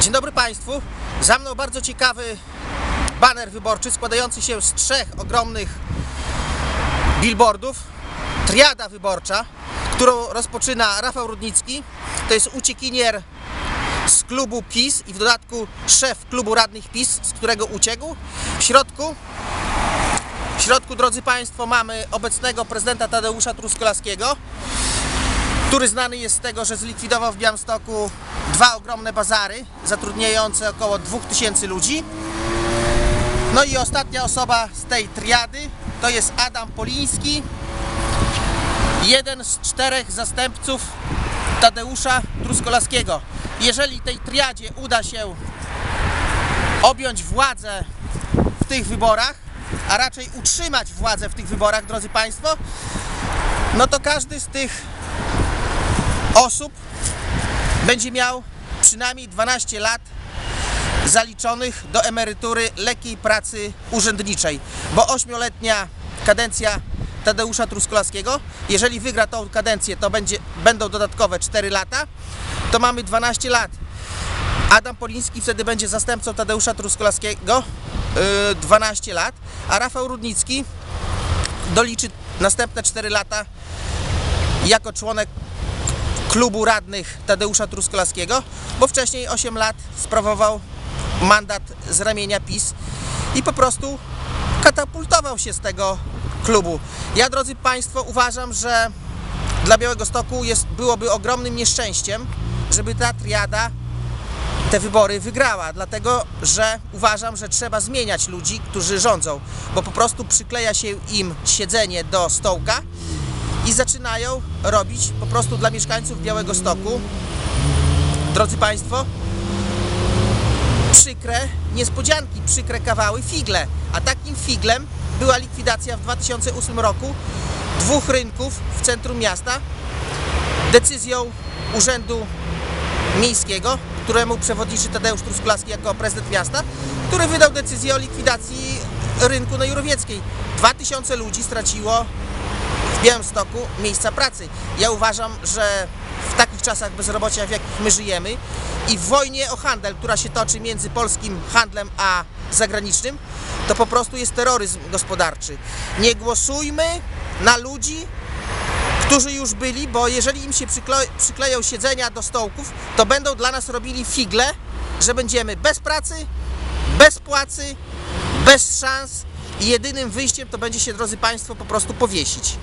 Dzień dobry Państwu. Za mną bardzo ciekawy baner wyborczy składający się z trzech ogromnych billboardów. Triada wyborcza, którą rozpoczyna Rafał Rudnicki. To jest uciekinier z klubu PiS i w dodatku szef klubu radnych PiS, z którego uciekł. W środku, w środku drodzy Państwo, mamy obecnego prezydenta Tadeusza Truskolaskiego który znany jest z tego, że zlikwidował w Białymstoku dwa ogromne bazary zatrudniające około 2000 ludzi. No i ostatnia osoba z tej triady to jest Adam Poliński, jeden z czterech zastępców Tadeusza Truskolaskiego. Jeżeli tej triadzie uda się objąć władzę w tych wyborach, a raczej utrzymać władzę w tych wyborach, drodzy Państwo, no to każdy z tych osób będzie miał przynajmniej 12 lat zaliczonych do emerytury lekkiej pracy urzędniczej, bo ośmioletnia kadencja Tadeusza Truskolaskiego, jeżeli wygra tą kadencję, to będzie, będą dodatkowe 4 lata, to mamy 12 lat. Adam Poliński wtedy będzie zastępcą Tadeusza Truskolaskiego, yy, 12 lat, a Rafał Rudnicki doliczy następne 4 lata jako członek klubu radnych Tadeusza Truskolaskiego, bo wcześniej 8 lat sprawował mandat z ramienia PiS i po prostu katapultował się z tego klubu. Ja, drodzy Państwo, uważam, że dla Białego Stoku byłoby ogromnym nieszczęściem, żeby ta triada te wybory wygrała, dlatego że uważam, że trzeba zmieniać ludzi, którzy rządzą, bo po prostu przykleja się im siedzenie do stołka i zaczynają robić po prostu dla mieszkańców Białego Stoku, drodzy Państwo, przykre niespodzianki, przykre kawały, figle. A takim figlem była likwidacja w 2008 roku dwóch rynków w centrum miasta decyzją Urzędu Miejskiego, któremu przewodniczy Tadeusz Truskolaski jako prezydent miasta, który wydał decyzję o likwidacji rynku na Jurowieckiej. 2000 ludzi straciło Białymstoku miejsca pracy. Ja uważam, że w takich czasach bezrobocia, w jakich my żyjemy i w wojnie o handel, która się toczy między polskim handlem a zagranicznym, to po prostu jest terroryzm gospodarczy. Nie głosujmy na ludzi, którzy już byli, bo jeżeli im się przykle- przykleją siedzenia do stołków, to będą dla nas robili figle, że będziemy bez pracy, bez płacy, bez szans i jedynym wyjściem to będzie się, drodzy Państwo, po prostu powiesić.